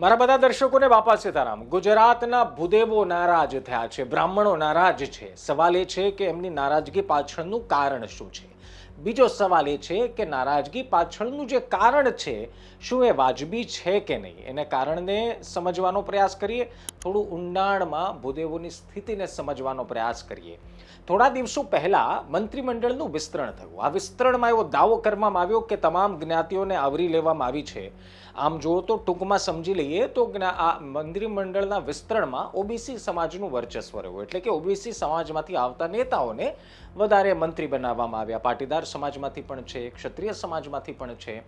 મારા બધા દર્શકોને બાપા સીતારામ, ગુજરાતના ભૂદેવો નારાજ થયા છે, બ્રાહ્મણો નારાજ છે. સવાલ એ છે કે એમની નારાજગી પાછળનું કારણ શું છે? બીજો સવાલ એ છે કે નારાજગી પાછળનું જે કારણ છે, શું એ વાજબી છે કે નહીં? એને કારણને સમજવાનો પ્રયાસ કરીએ, થોડું ઊંડાણમાં ભૂદેવોની સ્થિતિને સમજવાનો પ્રયાસ કરીએ. થોડા દિવસો પહેલા મંત્રીમંડળનું વિસ્તરણ થયું. આ વિસ્તરણમાં એવો દાવો કરવામાં આવ્યો કે તમામ જ્ઞાતિઓને આવરી લેવામાં આવી છે. આમ જુઓ તો ટૂંકમાં સમજી લઈએ તો આ મંત્રીમંડળના વિસ્તરણમાં ઓબીસી સમાજનું વર્ચસ્વ રહ્યું. એટલે કે ઓબીસી સમાજમાંથી આવતા નેતાઓને વધારે મંત્રી બનાવવામાં આવ્યા. પાટીદાર સમાજમાંથી પણ છે, ક્ષત્રિય સમાજમાંથી પણ છે.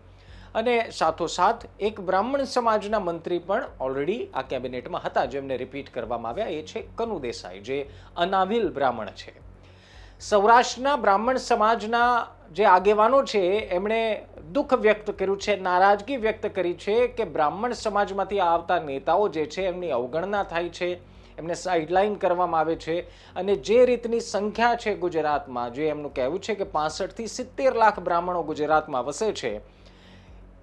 અને સાથોસાથ એક બ્રાહ્મણ સમાજના મંત્રી પણ ઓલરેડી આ કેબિનેટમાં હતા, જેમને રિપીટ કરવામાં આવ્યા. એ છે કનુ દેસાઈ, જે અનાવિલ બ્રાહ્મણ છે. સૌરાષ્ટ્રના બ્રાહ્મણ સમાજના જે આગેવાનો છે, એમણે દુઃખ વ્યક્ત કર્યું છે, નારાજગી વ્યક્ત કરી છે કે બ્રાહ્મણ સમાજમાંથી આવતા નેતાઓ જે છે, એમની અવગણના થાય છે, એમને સાઇડલાઇન કરવામાં આવે છે અને જે રીતની સંખ્યા છે ગુજરાતમાં, જે એમનું કહેવું છે કે પાસઠથી સિત્તેર લાખ બ્રાહ્મણો ગુજરાતમાં વસે છે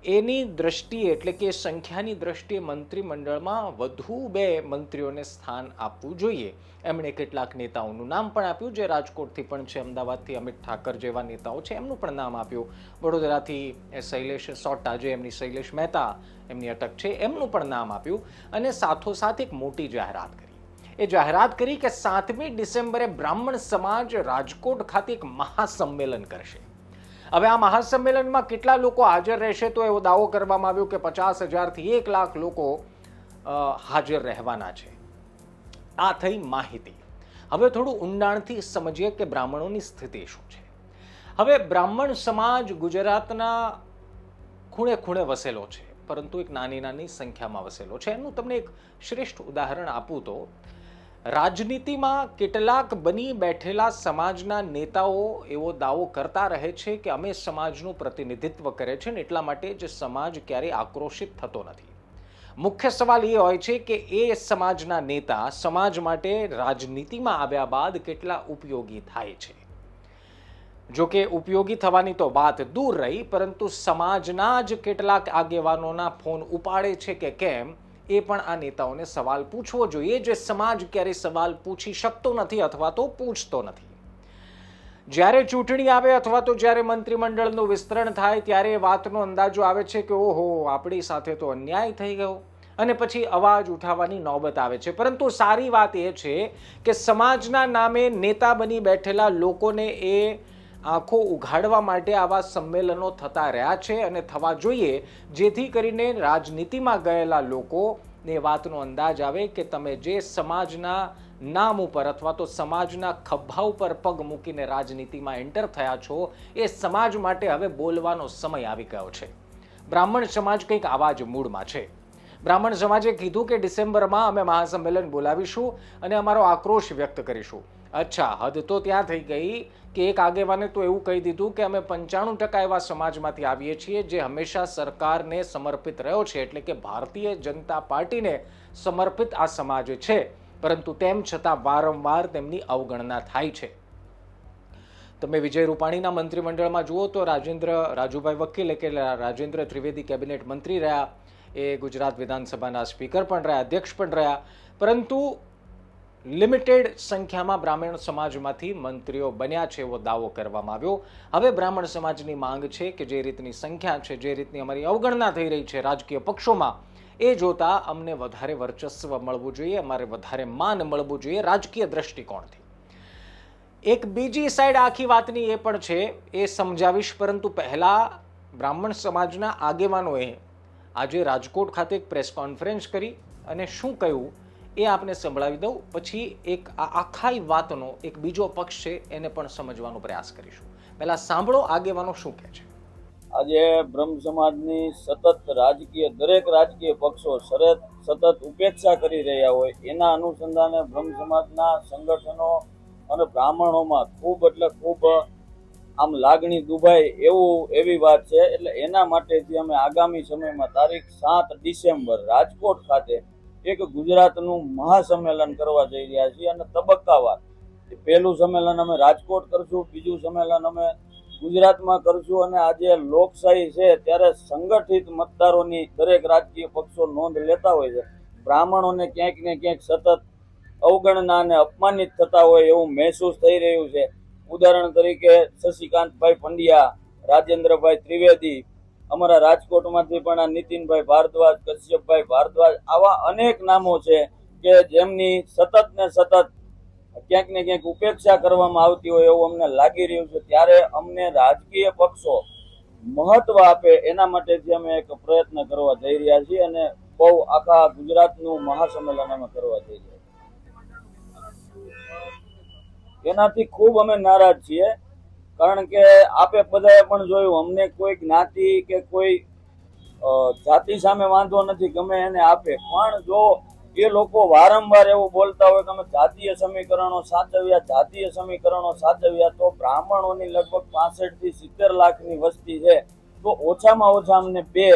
એની દ્રષ્ટિએ એટલે કે સંખ્યાની દ્રષ્ટિએ મંત્રીમંડળમાં વધુ બે મંત્રીઓને સ્થાન આપવું જોઈએ. એમણે કેટલાક નેતાઓનું નામ પણ આપ્યું, જે રાજકોટથી પણ છે, અમદાવાદથી અમિત ઠાકર જેવા નેતાઓ છે, એમનું પણ નામ આપ્યું. વડોદરાથી શૈલેષ સોટા જે, એમની શૈલેષ મહેતા, એમની અટક છે, એમનું પણ નામ આપ્યું અને સાથોસાથ એક મોટી જાહેરાત કરી. એ જાહેરાત કરી કે સાતમી ડિસેમ્બરે બ્રાહ્મણ સમાજ રાજકોટ ખાતે એક મહાસંમેલન કરશે. હવે આ મહાસંમેલનમાં કેટલા લોકો હાજર રહેશે તો એવો દાવો કરવામાં આવ્યો કે પચાસ હજારથી એક લાખ લોકો હાજર રહેવાના છે. આ થઈ માહિતી. હવે થોડું ઊંડાણથી સમજીએ કે બ્રાહ્મણોની સ્થિતિ શું છે. હવે બ્રાહ્મણ સમાજ ગુજરાતના ખૂણે ખૂણે વસેલો છે, પરંતુ એક નાની નાની સંખ્યામાં વસેલો છે. એનું તમને એક શ્રેષ્ઠ ઉદાહરણ આપું તો રાજનીતિમાં કેટલાક બની બેઠેલા સમાજના નેતાઓ એવો દાવો કરતા રહે છે કે અમે સમાજનું પ્રતિનિધિત્વ કરે છે ને એટલા માટે જ સમાજ ક્યારેય આક્રોશિત થતો નથી. મુખ્ય સવાલ એ હોય છે કે એ સમાજના નેતા સમાજ માટે રાજનીતિમાં આવ્યા બાદ કેટલા ઉપયોગી થાય છે? જો કે ઉપયોગી થવાની તો વાત દૂર રહી, પરંતુ સમાજના જ કેટલાક આગેવાનોના ફોન ઉપાડે છે કે કેમ? એ પણ આ નેતાઓને સવાલ પૂછવો જોઈએ. જે સમાજ ક્યારેય સવાલ પૂછી શકતો નથી અથવા તો પૂછતો નથી. જ્યારે ચૂંટણી આવે અથવા તો જ્યારે મંત્રીમંડળનું વિસ્તરણ થાય, ત્યારે એ વાતનો અંદાજો આવે છે કે ઓહો, આપણી સાથે તો અન્યાય થઈ ગયો. અને પછી અવાજ ઉઠાવવાની નોબત આવે છે. પરંતુ સારી વાત એ છે કે સમાજના નામે નેતા બની બેઠેલા લોકોને એ આંખો ઉઘાડવા માટે આવા સંમેલનો થતા રહ્યા છે અને થવા જોઈએ, જેથી કરીને રાજનીતિમાં ગયેલા લોકોને વાતનો અંદાજ આવે કે તમે જે સમાજના નામ ઉપર અથવા તો સમાજના ખભા ઉપર પગ મૂકીને રાજનીતિમાં એન્ટર થયા છો, એ સમાજ માટે હવે બોલવાનો સમય આવી ગયો છે. બ્રાહ્મણ સમાજ કંઈક આવા જ મૂડમાં છે. બ્રાહ્મણ સમાજે કીધું કે ડિસેમ્બરમાં અમે મહાસંમેલન બોલાવીશું અને અમારો આક્રોશ વ્યક્ત કરીશું. અચ્છા, હદ તો ત્યાં થઈ ગઈ. કે એક આગેવાને તો એવું કહી દીધું કે અમે પંચાણું ટકા એવા સમાજમાંથી આવીએ છીએ જે હંમેશા સરકારને સમર્પિત રહ્યો છે, એટલે કે ભારતીય જનતા પાર્ટીને સમર્પિત આ સમાજ છે. પરંતુ તેમ છતાં વારંવાર તેમની અવગણના થાય છે. તમે વિજય રૂપાણીના મંત્રીમંડળમાં જુઓ તો રાજેન્દ્ર, રાજુભાઈ વકીલ, એટલે રાજેન્દ્ર ત્રિવેદી કેબિનેટ મંત્રી રહ્યા, એ ગુજરાત વિધાનસભાના સ્પીકર પણ રહ્યા, અધ્યક્ષ પણ રહ્યા. પરંતુ લિમિટેડ સંખ્યામાં બ્રાહ્મણ સમાજમાંથી મંત્રીઓ બન્યા છે એવો દાવો કરવામાં આવ્યો. હવે બ્રાહ્મણ સમાજની માંગ છે કે જે રીતની સંખ્યા છે, જે રીતની અમારી અવગણના થઈ રહી છે રાજકીય પક્ષોમાં, એ જોતા અમને વધારે વર્ચસ્વ મળવું જોઈએ, અમારે વધારે માન મળવું જોઈએ રાજકીય દ્રષ્ટિકોણથી. એક બીજી સાઈડ આખી વાતની એ પણ છે, એ સમજાવીશ, પરંતુ પહેલાં બ્રાહ્મણ સમાજના આગેવાનોએ આજે રાજકોટ ખાતે એક પ્રેસ કોન્ફરન્સ કરી અને શું કહ્યું? એ આપને સંભળાવી દઉં. પછી એક આ આખાઈ વાતનો એક બીજો પક્ષ છે, એને પણ સમજવાનો પ્રયાસ કરીશું. પહેલા સાંભળો, આગેવાનો શું કહે છે. આજે બ્રહ્મ સમાજની સતત રાજકીય, દરેક રાજકીય પક્ષો સરત સતત ઉપેક્ષા કરી રહ્યા હોય, એના અનુસંધાને બ્રહ્મ સમાજના સંગઠનો અને બ્રાહ્મણોમાં ખૂબ એટલે ખૂબ આમ લાગણી દુભાય એવું, એવી વાત છે. એટલે એના માટેથી અમે આગામી સમયમાં તારીખ સાત ડિસેમ્બર રાજકોટ ખાતે એક ગુજરાતનું મહાસંમેલન કરવા જઈ રહ્યા છીએ અને તબક્કાવાર પહેલું સંમેલન અમે રાજકોટ કરશું, બીજું સંમેલન અમે ગુજરાતમાં કરશું અને આજે લોકશાહી છે ત્યારે સંગઠિત મતદારોની દરેક રાજકીય પક્ષો નોંધ લેતા હોય છે. બ્રાહ્મણોને ક્યાંક ને ક્યાંક સતત અવગણના અને અપમાનિત થતા હોય એવું મહેસૂસ થઈ રહ્યું છે. ઉદાહરણ તરીકે શશિકાંતભાઈ પંડ્યા, રાજેન્દ્રભાઈ ત્રિવેદી અમારા રાજકોટમાંથી પણ આ નીતિનભાઈ ભારદ્વાજ, કશ્યપભાઈ ભારદ્વાજ આવા અનેક નામો છે કે જેમની સતત ને સતત ક્યાંક ને ક્યાંક ઉપેક્ષા કરવામાં આવતી હોય એવું અમને લાગી રહ્યું છે. ત્યારે અમને રાજકીય પક્ષો મહત્વ આપે એના માટેથી અમે એક પ્રયત્ન કરવા જઈ રહ્યા છીએ અને બહુ આખા ગુજરાતનું મહાસંમેલન અમે કરવા જઈ રહ્યા છીએ. એનાથી ખૂબ અમે નારાજ છીએ. કારણ કે આપે બધાએ પણ જોયું, અમને કોઈ જ્ઞાતિ કે કોઈ જાતિ સામે વાંધો નથી, ગમે એને આપે. પણ જો એ લોકો વારંવાર એવું બોલતા હોય કે અમે જાતીય સમીકરણો સાચવ્યા, જાતીય સમીકરણો સાચવ્યા, તો બ્રાહ્મણોની લગભગ પાસઠથી સિત્તેર લાખની વસ્તી છે. તો ઓછામાં ઓછા અમને બે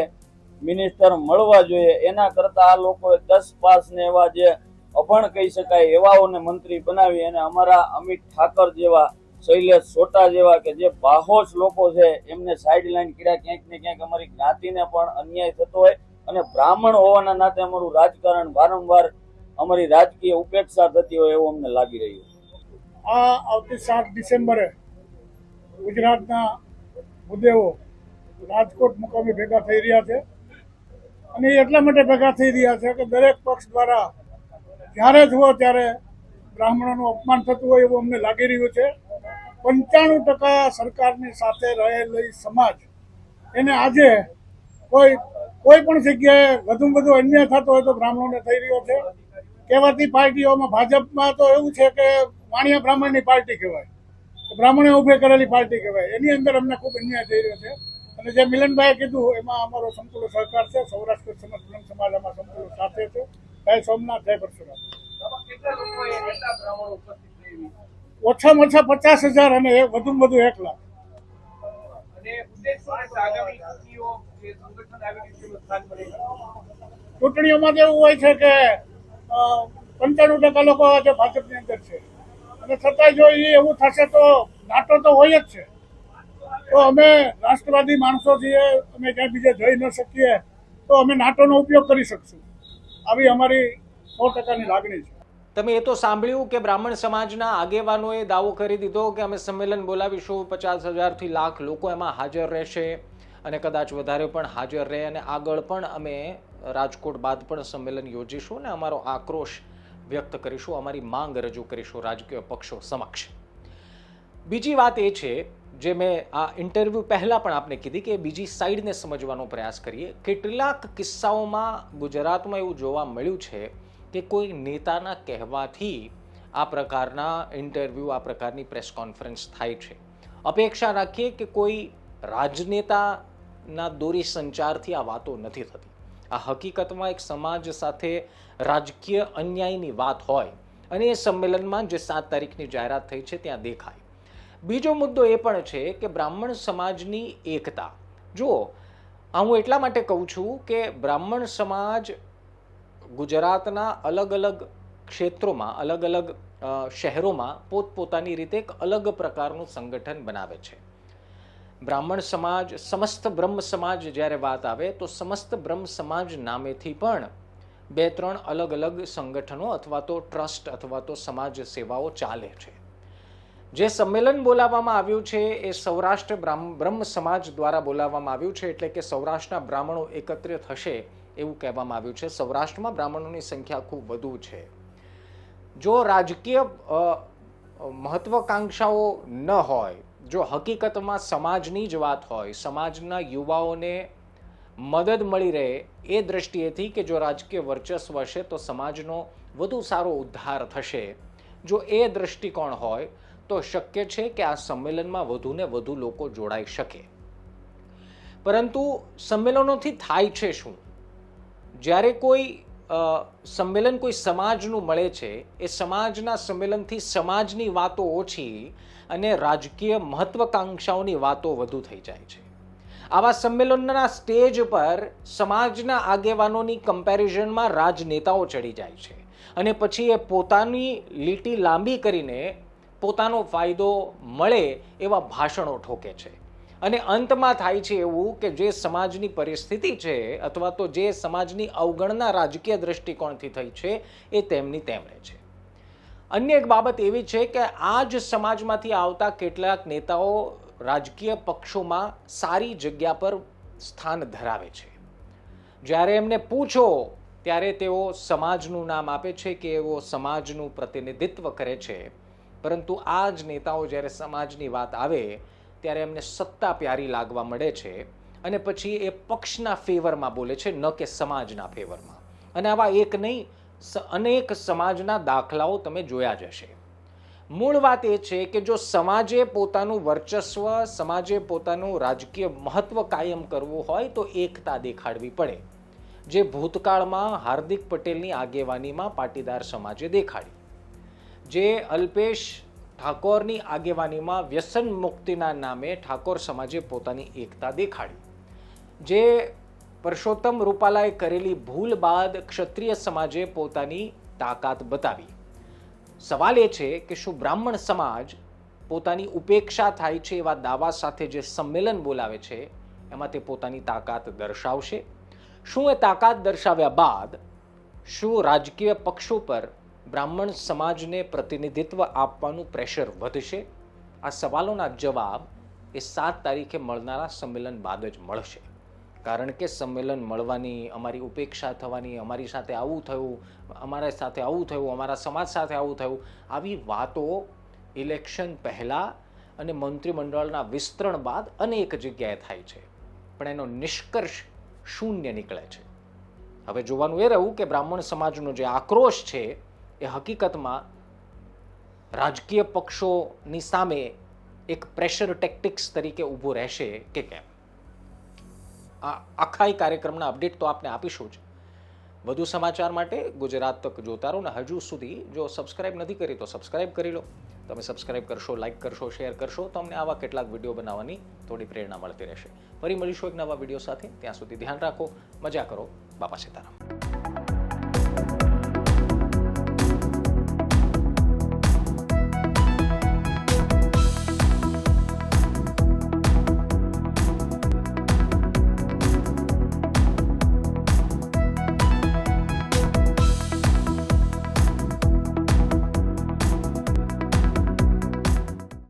મિનિસ્ટર મળવા જોઈએ. એના કરતા આ લોકોએ દસ પાસ ને એવા જે અભણ કહી શકાય, એવાઓને મંત્રી બનાવી અને અમારા અમિત ઠાકર જેવા શૈલેષ સોટા જેવા કે જે બાહોશ લોકો છે, એમને સાઈડ લાઈન કર્યા. ક્યાંક ને ક્યાંક અમારી જ્ઞાતિને પણ અન્યાય થતો હોય અને બ્રાહ્મણ હોવાના નાતે અમારું રાજકારણ વારંવાર અમારી રાજકીય ઉપેક્ષા થતી હોય એવું અમને લાગી રહ્યું આ આવતી સાત ડિસેમ્બરે ગુજરાતના મુદ્દેઓ રાજકોટ મુકામે ભેગા થઈ રહ્યા છે. અને એ એટલા માટે ભેગા થઈ રહ્યા છે કે દરેક પક્ષ દ્વારા જ્યારે જુઓ ત્યારે બ્રાહ્મણોનું અપમાન થતું હોય એવું અમને લાગી રહ્યું છે. પંચાણું ટકા સરકારની સાથે રહેલી સમાજ, એને આજે કોઈ કોઈ પણ જગ્યાએ વધુ વધુ અન્યાય થતો હોય તો બ્રાહ્મણોને થઈ રહ્યો છે. કહેવાતી પાર્ટીઓમાં ભાજપમાં તો એવું છે કે વાણિયા બ્રાહ્મણની પાર્ટી કહેવાય. બ્રાહ્મણે ઉભે કરેલી પાર્ટી કહેવાય. એની અંદર અમને ખૂબ અન્યાય થઈ રહ્યો છે. અને જે મિલનભાઈએ કીધું, એમાં અમારો સંપૂર્ણ સહકાર છે. સૌરાષ્ટ્ર બ્રહ્મ સમાજ આમાં સંપૂર્ણ સાથે છે. જય સોમનાથ જય પરશુરામ ઓછામાં ઓછા પચાસ હજાર અને વધુમાં વધુ એક લાખ. ચૂંટણીઓમાં તો એવું હોય છે કે પંચાણું ટકા લોકો આજે ભાજપની અંદર છે. અને છતાંય જો એ એવું થશે તો નાટો તો હોય જ છે. તો અમે રાષ્ટ્રવાદી માણસો છીએ અમે ક્યાંય બીજે જઈ ન શકીએ તો અમે નાટોનો ઉપયોગ કરી શકશું. આવી અમારી સો ટકાની લાગણી છે. તમે એ તો સાંભળ્યું કે બ્રાહ્મણ સમાજના આગેવાનોએ દાવો કરી દીધો કે અમે સંમેલન બોલાવીશું, પચાસ હજારથી લાખ લોકો એમાં હાજર રહેશે અને કદાચ વધારે પણ હાજર રહે અને આગળ પણ અમે રાજકોટ બાદ પણ સંમેલન યોજીશું અને અમારો આક્રોશ વ્યક્ત કરીશું, અમારી માંગ રજૂ કરીશું રાજકીય પક્ષો સમક્ષ. બીજી વાત એ છે, જે મેં આ ઇન્ટરવ્યૂ પહેલાં પણ આપને કીધી કે બીજી સાઈડને સમજવાનો પ્રયાસ કરીએ. કેટલાક કિસ્સાઓમાં ગુજરાતમાં એવું જોવા મળ્યું છે કે કોઈ નેતાના કહેવાથી આ પ્રકારના ઇન્ટરવ્યૂ, આ પ્રકારની પ્રેસ કોન્ફરન્સ થાય છે. અપેક્ષા રાખીએ કે કોઈ રાજનેતાના દોરી સંચારથી આ વાતો નથી થતી. આ હકીકતમાં એક સમાજ સાથે રાજકીય અન્યાયની વાત હોય અને એ સંમેલનમાં જે સાત તારીખની જાહેરાત થઈ છે ત્યાં દેખાય. બીજો મુદ્દો એ પણ છે કે બ્રાહ્મણ સમાજની એકતા. જુઓ, આ હું એટલા માટે કહું છું કે બ્રાહ્મણ સમાજ ગુજરાતના અલગ અલગ ક્ષેત્રોમાં, અલગ અલગ શહેરોમાં પોતપોતાની રીતે એક અલગ પ્રકારનું સંગઠન બનાવે છે. બ્રાહ્મણ સમાજ, સમસ્ત બ્રહ્મ સમાજ જ્યારે વાત આવે તો સમસ્ત બ્રહ્મ સમાજ નામેથી પણ બે ત્રણ અલગ અલગ સંગઠનો અથવા તો ટ્રસ્ટ અથવા તો સમાજ સેવાઓ ચાલે છે. જે સંમેલન બોલાવવામાં આવ્યું છે એ સૌરાષ્ટ્ર બ્રહ્મ સમાજ દ્વારા બોલાવવામાં આવ્યું છે એટલે કે સૌરાષ્ટ્રના બ્રાહ્મણો એકત્રિત થશે એવું કહેવામાં આવ્યું છે. સૌરાષ્ટ્રમાં બ્રાહ્મણોની સંખ્યા ખૂબ વધુ છે. જો રાજકીય મહત્વકાંક્ષાઓ ન હોય, જો હકીકતમાં સમાજની જ વાત હોય, સમાજના યુવાઓને મદદ મળી રહે એ દ્રષ્ટિએથી કે જો રાજકીય વર્ચસ્વ હશે તો સમાજનો વધુ સારો ઉદ્ધાર થશે. જો એ દૃષ્ટિકોણ હોય તો શક્ય છે કે આ સંમેલનમાં વધુને વધુ લોકો જોડાઈ શકે. પરંતુ સંમેલનોથી થાય છે શું? જ્યારે કોઈ સંમેલન કોઈ સમાજનું મળે છે, એ સમાજના સંમેલનથી સમાજની વાતો ઓછી અને રાજકીય મહત્વકાંક્ષાઓની વાતો વધુ થઈ જાય છે. આવા સંમેલનના સ્ટેજ પર સમાજના આગેવાનોની કમ્પેરિઝનમાં રાજનેતાઓ ચડી જાય છે અને પછી એ પોતાની લીટી લાંબી કરીને પોતાનો ફાયદો મળે એવા ભાષણો ઠોકે છે. અને અંતમાં થાય છે એવું કે જે સમાજની પરિસ્થિતિ છે અથવા તો જે સમાજની અવગણના રાજકીય દ્રષ્ટિકોણથી થઈ છે એ તેમની તેમ રહે છે. અન્ય એક બાબત એવી છે કે આ જ સમાજમાંથી આવતા કેટલાક નેતાઓ રાજકીય પક્ષોમાં સારી જગ્યા પર સ્થાન ધરાવે છે. જ્યારે એમને પૂછો, ત્યારે તેઓ સમાજનું નામ આપે છે કે એઓ સમાજનું પ્રતિનિધિત્વ કરે છે. પરંતુ આ જ નેતાઓ જ્યારે સમાજની વાત આવે ત્યારે એમને સત્તા પ્યારી લાગવા મળે છે અને પછી એ પક્ષના ફેવરમાં બોલે છે, ન કે સમાજના ફેવરમાં અને આવા એક નહીં અનેક સમાજના દાખલાઓ તમે જોયા જ હશે. મૂળ વાત એ છે કે જો સમાજે પોતાનું વર્ચસ્વ, સમાજે પોતાનું રાજકીય મહત્વ કાયમ કરવું હોય તો એકતા દેખાડવી પડે. જે ભૂતકાળમાં હાર્દિક પટેલની આગેવાનીમાં પાટીદાર સમાજે દેખાડી. જે અલ્પેશ ઠાકોરની આગેવાનીમાં વ્યસન મુક્તિના નામે ઠાકોર સમાજે પોતાની એકતા દેખાડી. જે પરસોત્તમ રૂપાલાએ કરેલી ભૂલ બાદ ક્ષત્રિય સમાજે પોતાની તાકાત બતાવી. સવાલ એ છે કે શું બ્રાહ્મણ સમાજ પોતાની ઉપેક્ષા થાય છે એવા દાવા સાથે જે સંમેલન બોલાવે છે, એમાં તે પોતાની તાકાત દર્શાવશે? શું એ તાકાત દર્શાવ્યા બાદ શું રાજકીય પક્ષો પર બ્રાહ્મણ સમાજને પ્રતિનિધિત્વ આપવાનું પ્રેશર વધશે? આ સવાલોના જવાબ એ સાત તારીખે મળનારા સંમેલન બાદ જ મળશે. કારણ કે સંમેલન મળવાની, અમારી ઉપેક્ષા થવાની, અમારી સાથે આવું થયું, અમારા સાથે આવું થયું, અમારા સમાજ સાથે આવું થયું, આવી વાતો ઇલેક્શન પહેલાં અને મંત્રીમંડળના વિસ્તરણ બાદ અનેક જગ્યાએ થાય છે. પણ એનો નિષ્કર્ષ શૂન્ય નીકળે છે. હવે જોવાનું એ રહ્યું કે બ્રાહ્મણ સમાજનો જે આક્રોશ છે એ હકીકતમાં રાજકીય પક્ષોની સામે એક પ્રેશર ટેક્ટિક્સ તરીકે ઊભું રહેશે કે કેમ? આ આખા એ કાર્યક્રમના અપડેટ તો આપને આપીશું જ. વધુ સમાચાર માટે ગુજરાત તક જોતા રહો ને હજુ સુધી જો સબસ્ક્રાઇબ નથી કરી તો સબસ્ક્રાઇબ કરી લો. તમે સબસ્ક્રાઇબ કરશો લાઇક કરશો શેર કરશો તો અમને આવા કેટલાક વીડિયો બનાવવાની થોડી પ્રેરણા મળતી રહેશે. ફરી મળીશું એક નવા વીડિયો સાથે. ત્યાં સુધી ધ્યાન રાખો, મજા કરો. બાપા સીતારામ.